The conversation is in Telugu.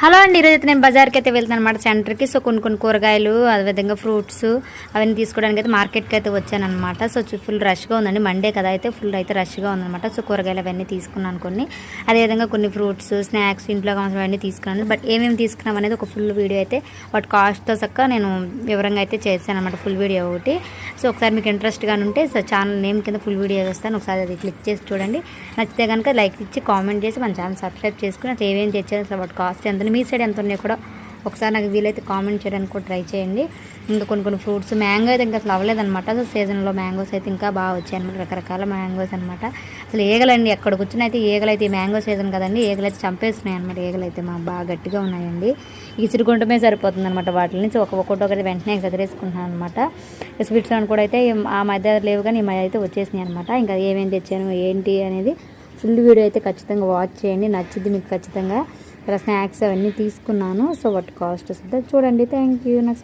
హలో అండి ఈరోజు అయితే నేను బజార్కి అయితే వెళ్తాను అనమాట సెంటర్కి. సో కొన్ని కొన్ని కూరగాయలు అదేవిధంగా ఫ్రూట్స్ అవన్నీ తీసుకోవడానికి అయితే మార్కెట్కి అయితే వచ్చాను అనమాట సో ఫుల్ రష్గా ఉందండి. మండే కదా అయితే ఫుల్ అయితే రష్గా ఉందన్నమాట. సో కూరగాయలు అవన్నీ తీసుకున్నాను కొన్ని. అదేవిధంగా కొన్ని ఫ్రూట్స్ స్నాక్స్ ఇంట్లో కావాల్సిన అవన్నీ తీసుకున్నాను. బట్ ఏమేమి తీసుకున్నాం అనేది ఒక ఫుల్ వీడియో అయితే వాటి కాస్ట్తో చక్క నేను వివరంగా అయితే చేశాను అనమాట ఫుల్ వీడియో ఒకటి. సో ఒకసారి మీకు ఇంట్రెస్ట్గా ఉంటే సో ఛానల్ నేమ్ కింద ఫుల్ వీడియో చేస్తాను. ఒకసారి అది క్లిక్ చేసి చూడండి. నచ్చితే కనుక లైక్ ఇచ్చి కామెంట్ చేసి మన ఛానల్ సబ్స్క్రైబ్ చేసుకుని అసలు ఏమేమి తెచ్చారు అసలు వాటి కాస్ట్ ఎంత ఉంది? మీ సైడ్ ఎంత ఉన్నాయో కూడా ఒకసారి నాకు వీలైతే కామెంట్ చేయడానికి కూడా ట్రై చేయండి. ఇంకా కొన్ని కొన్ని ఫ్రూట్స్ మ్యాంగో అయితే ఇంకా అసలు అవ్వలేదన్నమాట. అసలు సీజన్లో మ్యాంగోస్ అయితే ఇంకా బాగా వచ్చాయి అనమాట రకరకాల మ్యాంగోస్ అనమాట అసలు ఏగలండి ఎక్కడ కూర్చుని అయితే ఈగలు అయితే ఈ మ్యాంగో సీజన్ కదండి ఈగలు అయితే చంపేస్తున్నాయి అనమాట ఈగలు అయితే మా బాగా గట్టిగా ఉన్నాయండి. ఇసురుకుంటమే సరిపోతుంది అనమాట వాటిని సో ఒక ఒక్కొక్కటి ఒకటి వెంటనే ఎగరేసుకుంటున్నాను అనమాట స్వీట్స్ అని కూడా అయితే ఆ మధ్య లేవు కానీ ఈ మధ్య అయితే వచ్చేసినాయి అనమాట ఇంకా ఏమేమి తెచ్చాను ఏంటి అనేది ఫుల్ వీడియో అయితే ఖచ్చితంగా వాచ్ చేయండి. నచ్చింది మీకు ఖచ్చితంగా. ఇక్కడ స్నాక్స్ అవన్నీ తీసుకున్నాను. సో వాటి కాస్ట్ వస్తుంది చూడండి. థ్యాంక్ యూ నాకు